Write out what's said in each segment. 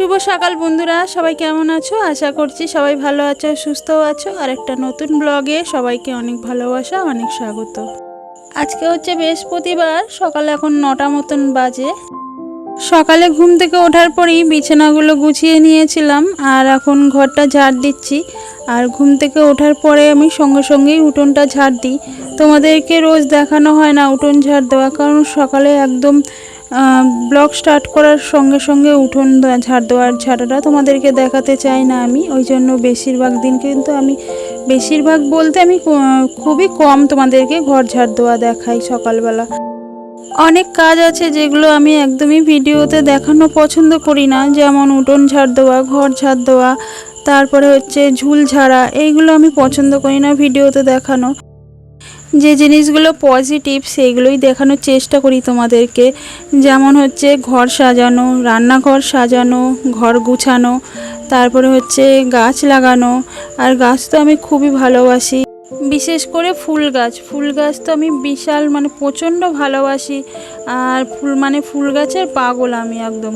শুভ সকাল বন্ধুরা, সবাই কেমন আছো? আশা করছি সবাই ভালো আছো, সুস্থও আছো। আর একটা নতুন ব্লগে সবাইকে অনেক ভালোবাসা, অনেক স্বাগত। আজকে হচ্ছে বৃহস্পতিবার, সকালে এখন নটা মতন বাজে। সকালে ঘুম থেকে ওঠার পরেই বিছানাগুলো গুছিয়ে নিয়েছিলাম আর এখন ঘরটা ঝাড় দিচ্ছি। আর ঘুম থেকে ওঠার পরে আমি সঙ্গে সঙ্গেই উঠোনটা ঝাড় দিই। তোমাদেরকে রোজ দেখানো হয় না উঠোন ঝাড় দেওয়া, কারণ সকালে একদম ব্লগ স্টার্ট করার সঙ্গে সঙ্গে উঠোন ঝাড় দেওয়ার ঝাড়াটা তোমাদেরকে দেখাতে চাই না আমি। ওই জন্য বেশিরভাগ দিন কিন্তু আমি বেশিরভাগ বলতে আমি খুবই কম তোমাদেরকে ঘর ঝাড় দেওয়া দেখাই সকালবেলা। অনেক কাজ আছে যেগুলো আমি একদমই ভিডিওতে দেখানো পছন্দ করি না। যেমন উঠোন ঝাড় দেওয়া, ঘর ঝাড় দেওয়া, তারপরে হচ্ছে ঝুল ঝাড়া, এইগুলো আমি পছন্দ করি না ভিডিওতে দেখানো। যে জিনিসগুলো পজিটিভ সেইগুলোই দেখানোর চেষ্টা করি তোমাদেরকে। যেমন হচ্ছে ঘর সাজানো, রান্নাঘর সাজানো, ঘর গুছানো, তারপরে হচ্ছে গাছ লাগানো, আর গাছ তো আমি খুবই ভালোবাসি। বিশেষ করে ফুল গাছ ফুল গাছ তো আমি বিশাল মানে প্রচণ্ড ভালোবাসি, আর ফুল মানে ফুল গাছের পাগল আমি একদম।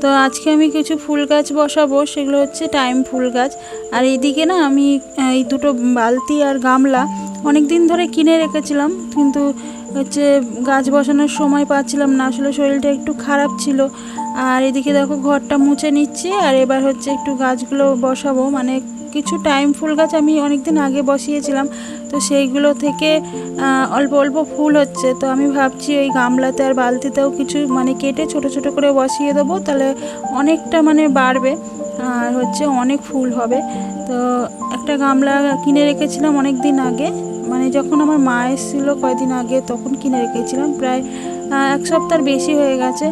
তো আজকে আমি কিছু ফুল গাছ বসাবো, সেগুলো হচ্ছে টাইম ফুল গাছ। আর এইদিকে না আমি এই দুটো বালতি আর গামলা অনেক দিন ধরে কিনে রেখেছিলাম, কিন্তু হচ্ছে গাছ বসানোর সময় পাচ্ছিলাম না, আসলে শরীরটা একটু খারাপ ছিল। আর এদিকে দেখো ঘরটা মুছে নিচ্ছি, আর এবার হচ্ছে একটু গাছগুলো বসাবো। মানে কিছু টাইম ফুল গাছ আমি অনেক দিন আগে বসিয়েছিলাম, তো সেইগুলো থেকে অল্প অল্প ফুল হচ্ছে। তো আমি ভাবছি ওই গামলাতে আর বালতিতেও কিছু মানে কেটে ছোট ছোট করে বসিয়ে দেবো, তাহলে অনেকটা মানে বাড়বে, আর হচ্ছে অনেক ফুল হবে। তো একটা গামলা কিনে রেখেছিলাম অনেক দিন আগে মানে যখন আমার মা এসেছিল কয়দিন আগে, তখন কিনে রেখেছিলাম। প্রায় এক সপ্তাহের বেশি হয়ে গেছে।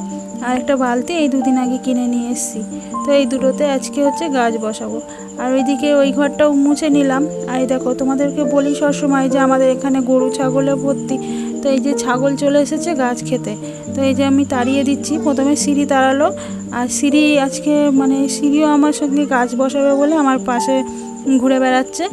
আর একটা বালতি এই দুদিন আগে কিনে নিয়ে এসেছি। তো এই দুটোতে আজকে হচ্ছে গাছ বসাবো। আর ওইদিকে ওই ঘরটাও মুছে নিলাম। আর দেখো, তোমাদেরকে বলি সবসময় যে আমাদের এখানে গরু, ছাগলে ভর্তি। তো এই যে ছাগল চলে এসেছে গাছ খেতে। তো এই যে আমি তাড়িয়ে দিচ্ছি। প্রথমে সিঁড়ি তাড়ালো। আর সিঁড়ি আজকে মানে সিঁড়িও আমার সঙ্গে গাছ বসাবে বলে আমার পাশে ঘুরে বেড়াচ্ছে।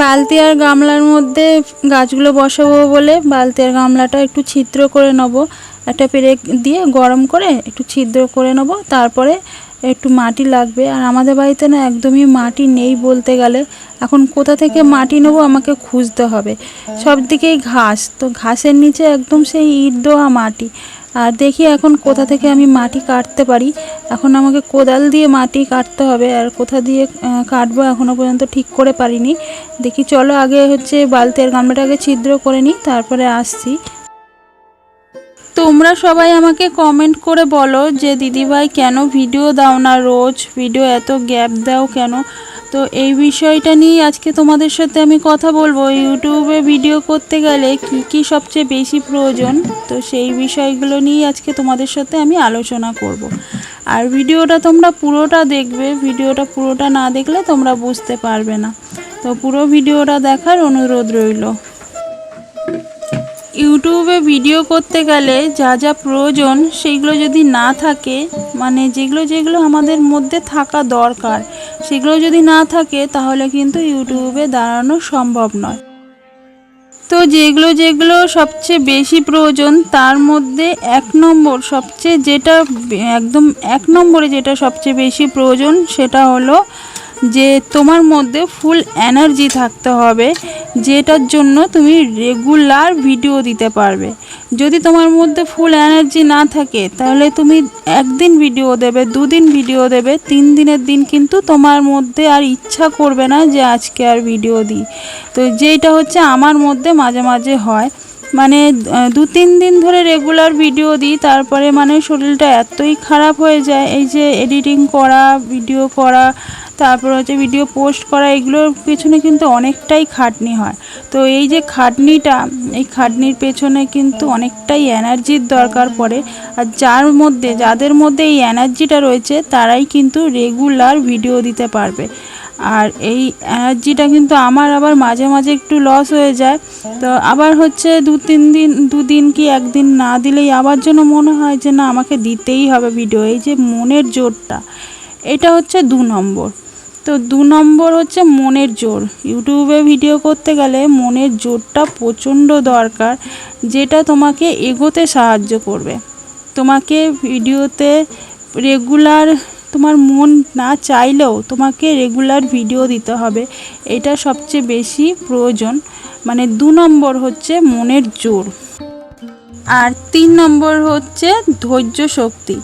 বালতি আর গামলার মধ্যে গাছগুলো বসাবো বলে বালতি আর গামলাটা একটু ছিদ্র করে নেব। একটা পেরেক দিয়ে গরম করে একটু ছিদ্র করে নেব। তারপরে একটু মাটি লাগবে। আর আমাদের বাড়িতে না একদমই মাটি নেই বলতে গেলে। এখন কোথা থেকে মাটি নেব আমাকে খুঁজতে হবে। সব দিকেই ঘাস। তো ঘাসের নিচে একদম সেই ইট দেওয়া মাটি। আর দেখি এখন কোথা থেকে আমি মাটি কাটতে পারি। এখন আমাকে কোদাল দিয়ে মাটি কাটতে হবে। আর কোথা দিয়ে কাটবো এখনও পর্যন্ত ঠিক করে পারিনি। দেখি চলো আগে হচ্ছে বালতি আর গামলাটা আগে ছিদ্র করে নিই। তারপরে আসছি। তোমরা সবাই আমাকে কমেন্ট করে বলো যে, দিদিভাই, কেন ভিডিও দাও না রোজ? ভিডিও এত গ্যাপ দাও কেন? তো এই বিষয়টা নিয়ে আজকে তোমাদের সাথে আমি কথা বলব। ইউটিউবে ভিডিও করতে গেলে কি কি সবচেয়ে বেশি প্রয়োজন? তো সেই বিষয়গুলো নিয়ে আজকে তোমাদের সাথে আমি আলোচনা করব। আর ভিডিওটা তোমরা পুরোটা দেখবে। ভিডিওটা পুরোটা না দেখলে তোমরা বুঝতে পারবে না। তো পুরো ভিডিওটা দেখার অনুরোধ রইল। ইউটিউবে ভিডিও করতে গেলে যা যা প্রয়োজন সেইগুলো যদি না থাকে মানে যেগুলো যেগুলো আমাদের মধ্যে থাকা দরকার, সেগুলো যদি না থাকে তাহলে কিন্তু ইউটিউবে দাঁড়ানো সম্ভব নয়। তো যেগুলো যেগুলো সবচেয়ে বেশি প্রয়োজন, তার মধ্যে এক নম্বর সবচেয়ে যেটা, একদম এক নম্বরে যেটা সবচেয়ে বেশি প্রয়োজন সেটা হলো যে তোমার মধ্যে ফুল এনার্জি থাকতে হবে, যেটার জন্য তুমি রেগুলার ভিডিও দিতে পারবে। যদি তোমার মধ্যে ফুল এনার্জি না থাকে, তাহলে তুমি একদিন ভিডিও দেবে, দুদিন ভিডিও দেবে, তিন দিনের দিন কিন্তু তোমার মধ্যে আর ইচ্ছা করবে না যে আজকে আর ভিডিও দিই। তো যেটা হচ্ছে আমার মধ্যে মাঝে মাঝে হয়। মানে দু তিন দিন ধরে রেগুলার ভিডিও দিই, তারপরে মানে শরীরটা এতই খারাপ হয়ে যায়, এই যে এডিটিং করা ভিডিও করা, তারপর হচ্ছে ভিডিও পোস্ট করা, এগুলোর পেছনে কিন্তু অনেকটাই খাটনি হয়। তো এই যে খাটনিটা, এই খাটনির পেছনে কিন্তু অনেকটাই এনার্জির দরকার পড়ে, আর যার মধ্যে, যাদের মধ্যে এই এনার্জিটা রয়েছে, তারাই কিন্তু রেগুলার ভিডিও দিতে পারবে। আর এই এনার্জিটা কিন্তু আমার আবার মাঝে মাঝে একটু লস হয়ে যায়। তো আবার হচ্ছে দু তিন দিন দুদিন কি একদিন না দিলেই আবার যেন মনে হয় যে না, আমাকে দিতেই হবে ভিডিও এই যে মনের জোরটা, এটা হচ্ছে দু নম্বর। তো দু নম্বর হচ্ছে মনের জোর। ইউটিউবে ভিডিও করতে গেলে মনের জোরটা প্রচণ্ড দরকার, যেটা তোমাকে এগোতে সাহায্য করবে। তোমাকে ভিডিওতে রেগুলার তোমার মন না চাইলেও তোমাকে রেগুলার ভিডিও দিতে হবে। এটা সবচেয়ে বেশি প্রয়োজন। মানে দু নম্বর হচ্ছে মনের জোর। আর তিন নম্বর হচ্ছে ধৈর্য শক্তি।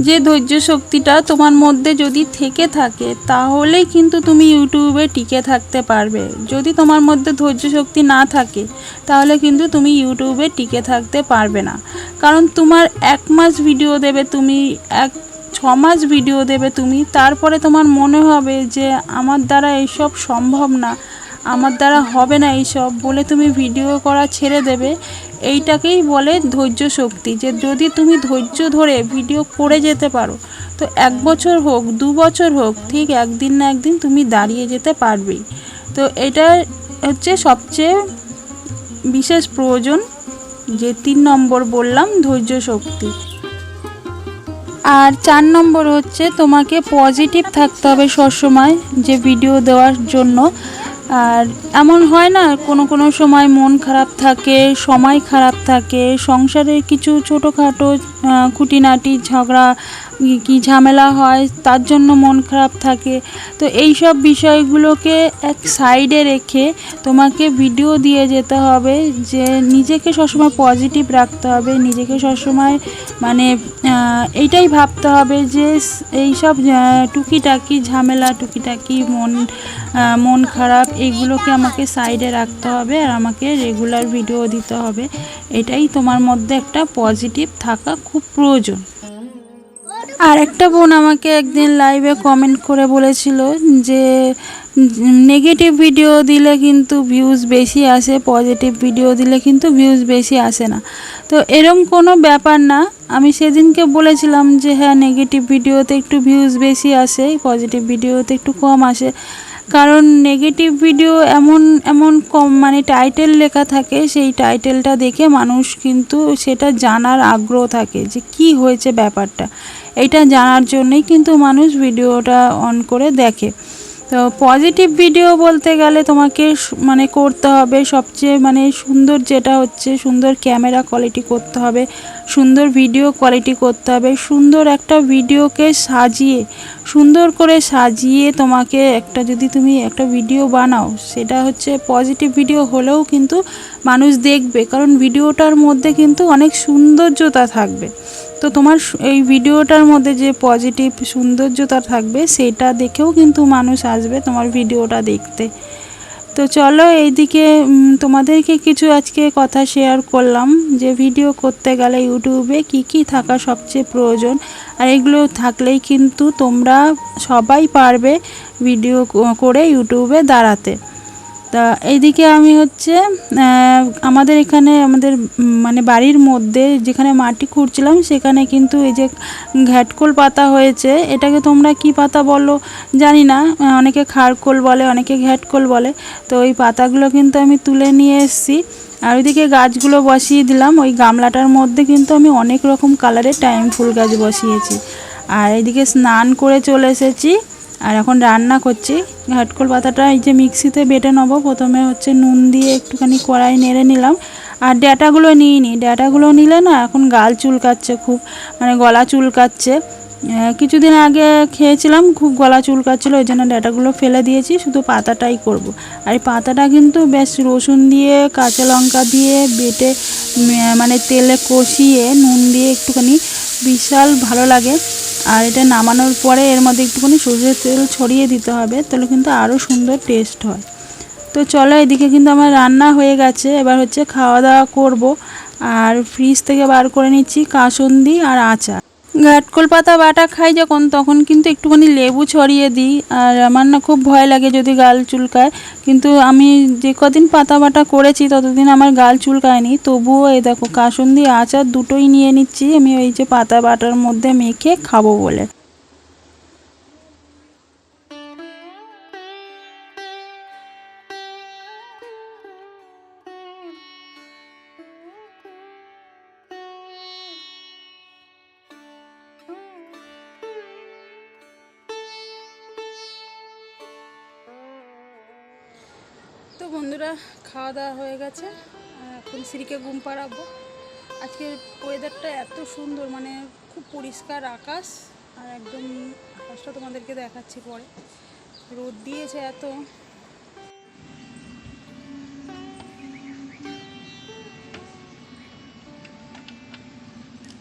যে ধৈর্য শক্তিটা তোমার মধ্যে যদি থেকে থাকে তাহলেই কিন্তু তুমি ইউটিউবে টিকে থাকতে পারবে। যদি তোমার মধ্যে ধৈর্য শক্তি না থাকে, তাহলে কিন্তু তুমি ইউটিউবে টিকে থাকতে পারবে না। কারণ তোমার এক মাস ভিডিও দেবে, তুমি এক মাস ভিডিও দেবে তুমি, তারপরে তোমার মনে হবে যে আমার দ্বারা এইসব সম্ভব না, আমার দ্বারা হবে না এইসব বলে তুমি ভিডিও করা ছেড়ে দেবে। এইটাকেই বলে ধৈর্য শক্তি, যে যদি তুমি ধৈর্য ধরে ভিডিও করে যেতে পারো, তো এক বছর হোক, দু বছর হোক, ঠিক একদিন না একদিন তুমি দাঁড়িয়ে যেতে পারবেই। তো এটা হচ্ছে সবচেয়ে বিশেষ প্রয়োজন, যে তিন নম্বর বললাম, ধৈর্য শক্তি। আর চার নম্বর হচ্ছে তোমাকে পজিটিভ থাকতে হবে সবসময় যে ভিডিও দেওয়ার জন্য। আর এমন হয় না, কোনো কোনো সময় মন খারাপ থাকে, সময় খারাপ থাকে, সংসারের কিছু ছোটোখাটো খুঁটিনাটি ঝগড়া কি- ঝামেলা হয় তার জন্য মন খারাপ থাকে। তো এই সব বিষয়গুলোকে এক সাইডে রেখে তোমাকে ভিডিও দিয়ে যেতে হবে যে নিজেকে সবসময় পজিটিভ রাখতে হবে নিজেকে সবসময় মানে এইটাই ভাবতে হবে যে স- এইসব আহ, টুকিটাকি ঝামেলা টুকিটাকি মন মন খারাপ এইগুলোকে আমাকে সাইডে রাখতে হবে আর আমাকে রেগুলার ভিডিও দিতে হবে। এটাই তোমার মধ্যে একটা পজিটিভ থাকা খুব প্রয়োজন। আর একটা বোন আমাকে একদিন লাইভে কমেন্ট করে বলেছিল যে নেগেটিভ ভিডিও দিলে কিন্তু ভিউজ বেশি আসে পজিটিভ ভিডিও দিলে কিন্তু ভিউজ বেশি আসে না। তো এরম কোনো ব্যাপার না। আমি সেদিনকে বলেছিলাম যে হ্যাঁ নেগেটিভ ভিডিওতে একটু ভিউজ বেশি আসে পজিটিভ ভিডিওতে একটু কম আসে। কারণ নেগেটিভ ভিডিও এমন এমন কম মানে টাইটেল লেখা থাকে, সেই টাইটেলটা দেখে মানুষ কিন্তু সেটা জানার আগ্রহ থাকে যে কি হয়েছে ব্যাপারটা। এটা জানার জন্যই কিন্তু মানুষ ভিডিওটা অন করে দেখে। তো পজিটিভ ভিডিও বলতে গেলে তোমাকে মানে করতে হবে সবচেয়ে মানে সুন্দর যেটা হচ্ছে সুন্দর ক্যামেরা কোয়ালিটি করতে হবে, সুন্দর ভিডিও কোয়ালিটি করতে হবে, সুন্দর একটা ভিডিওকে সাজিয়ে, সুন্দর করে সাজিয়ে তোমাকে একটা যদি তুমি একটা ভিডিও বানাও, সেটা হচ্ছে পজিটিভ ভিডিও হলেও কিন্তু মানুষ দেখবে, কারণ ভিডিওটার মধ্যে কিন্তু অনেক সৌন্দর্যতা থাকবে। তো তোমার এই ভিডিওটার মধ্যে যে পজিটিভ সৌন্দর্যতা থাকবে, সেটা দেখেও কিন্তু মানুষ আসবে তোমার ভিডিওটা দেখতে। তো চলো এইদিকে তোমাদেরকে কিছু আজকে কথা শেয়ার করলাম যে ভিডিও করতে গেলে ইউটিউবে কি কি থাকা সবচেয়ে প্রয়োজন, আর এগুলো থাকলেই কিন্তু তোমরা সবাই পারবে ভিডিও করে ইউটিউবে দাঁড়াতে। তা এইদিকে আমি হচ্ছে আমাদের এখানে, আমাদের মানে বাড়ির মধ্যে যেখানে মাটি খুঁড়ছিলাম, সেখানে কিন্তু এই যে ঘ্যাটকোল পাতা হয়েছে, এটাকে তোমরা কি পাতা বলো? জানি না অনেকে খারকোল বলে, অনেকে ঘ্যাটকোল বলে, তো ওই পাতাগুলো কিন্তু আমি তুলে নিয়ে এসেছি। আর ওইদিকে গাছগুলো বসিয়ে দিলাম, ওই গামলাটার মধ্যে কিন্তু আমি অনেক রকম কালারের টাইম ফুল গাছ বসিয়েছি। আর এইদিকে স্নান করে চলে এসেছি। আর এখন রান্না করছি। ঘাটকোল পাতাটা এই যে মিক্সিতে বেটে নেব। প্রথমে হচ্ছে নুন দিয়ে একটুখানি কড়াই নেড়ে নিলাম। আর ড্যাটাগুলো নিই নি ড্যাটাগুলো নিলে না এখন গাল চুলকাচ্ছে খুব মানে গলা চুলকাচ্ছে। কিছুদিন আগে খেয়েছিলাম, খুব গলা চুলকাচ্ছিলো, ওই জন্য ড্যাটাগুলো ফেলে দিয়েছি, শুধু পাতাটাই করব। আর এই পাতাটা কিন্তু বেশ রসুন দিয়ে, কাঁচা লঙ্কা দিয়ে বেটে মানে তেলে কষিয়ে নুন দিয়ে একটুখানি, বিশাল ভালো লাগে। আর এটা নামানোর পরে এর মধ্যে একটুখানি সরষের তেল ছড়িয়ে দিতে হবে, তাহলে কিন্তু আরও সুন্দর টেস্ট হয়। তো চলো এদিকে কিন্তু আমার রান্না হয়ে গেছে, এবার হচ্ছে খাওয়া দাওয়া করব। আর ফ্রিজ থেকে বার করে নিচ্ছি কাসুন্দি আর আচার। ঘাটকোল পাতা বাটা খাই যখন, তখন কিন্তু একটুখানি লেবু ছড়িয়ে দিই। আর আমার না খুব ভয় লাগে যদি গাল চুলকায়। কিন্তু আমি যে কদিন পাতা বাটা করেছি, ততদিন আমার গাল চুলকায়নি। তবুও এই দেখো, কাসুন্দি আচার দুটোই নিয়ে নিচ্ছি। আমি ওই যে পাতা বাটার মধ্যে মেখে খাব বলে। তো বন্ধুরা, খাওয়া দাওয়া হয়ে গেছে। এখন শ্রীকে ঘুম পাড়াবো। আজকের ওয়েদারটা এত সুন্দর মানে খুব পরিষ্কার আকাশ। আর একদম আকাশটা তোমাদেরকে দেখাচ্ছি পরে। রোদ দিয়েছে এত।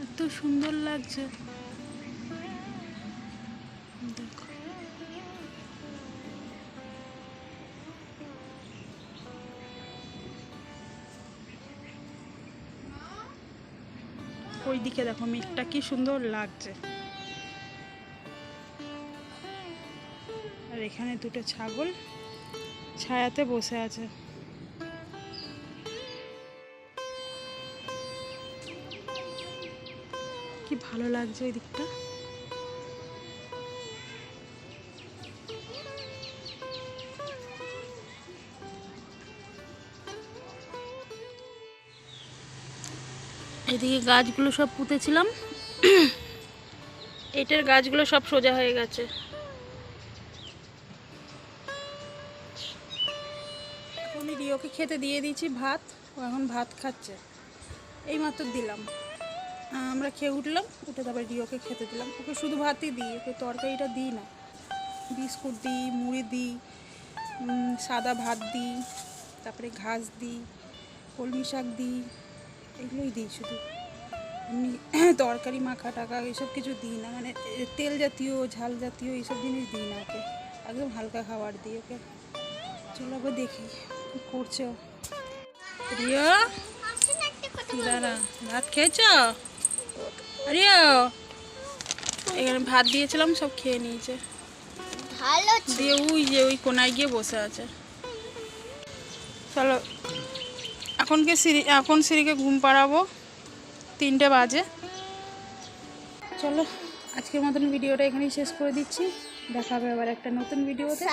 এত সুন্দর লাগছে। ওই দিকে দেখো মেঘটা কি সুন্দর লাগছে। আর এখানে দুটো ছাগল ছায়াতে বসে আছে। কি ভালো লাগছে এই দিকটা। এদিকে গাছগুলো সব পুঁতেছিলাম। এটার গাছগুলো সব সোজা হয়ে গেছে। এখন রিওকে খেতে দিয়ে দিয়েছি ভাত ও এখন ভাত খাচ্ছে। এই মাত্র দিলাম আমরা খেয়ে উঠলাম উঠে তারপরে রিওকে খেতে দিলাম। ওকে শুধু ভাতই দিই ওকে তরকারিটা দিই না। বিস্কুট দিই মুড়ি দিই সাদা ভাত দিই তারপরে ঘাস দিই কলমি শাক দিই। এগুলোই দিই শুধু। এমনি তরকারি মাখা টাকা এইসব কিছু দিই না। মানে তেল জাতীয় ঝাল জাতীয় এইসব জিনিস দিই না ওকে। একদম হালকা খাবার দিই ওকে। চলো আবার দেখি কি করছে ও। রিয়া দাঁড়া ভাত খেয়েছ? রিয়া এখানে ভাত দিয়েছিলাম সব খেয়ে নিয়েছে। ভালো দিয়ে ওই যে ওই কোনায় গিয়ে বসে আছে। চলো এখন কি সিঁড়ি এখন সিঁড়িকে ঘুম পাড়াবো? তিনটে বাজে। চলো, আজকের মতন ভিডিওটা এখানেই শেষ করে দিচ্ছি। দেখাবে আবার একটা নতুন ভিডিওতে।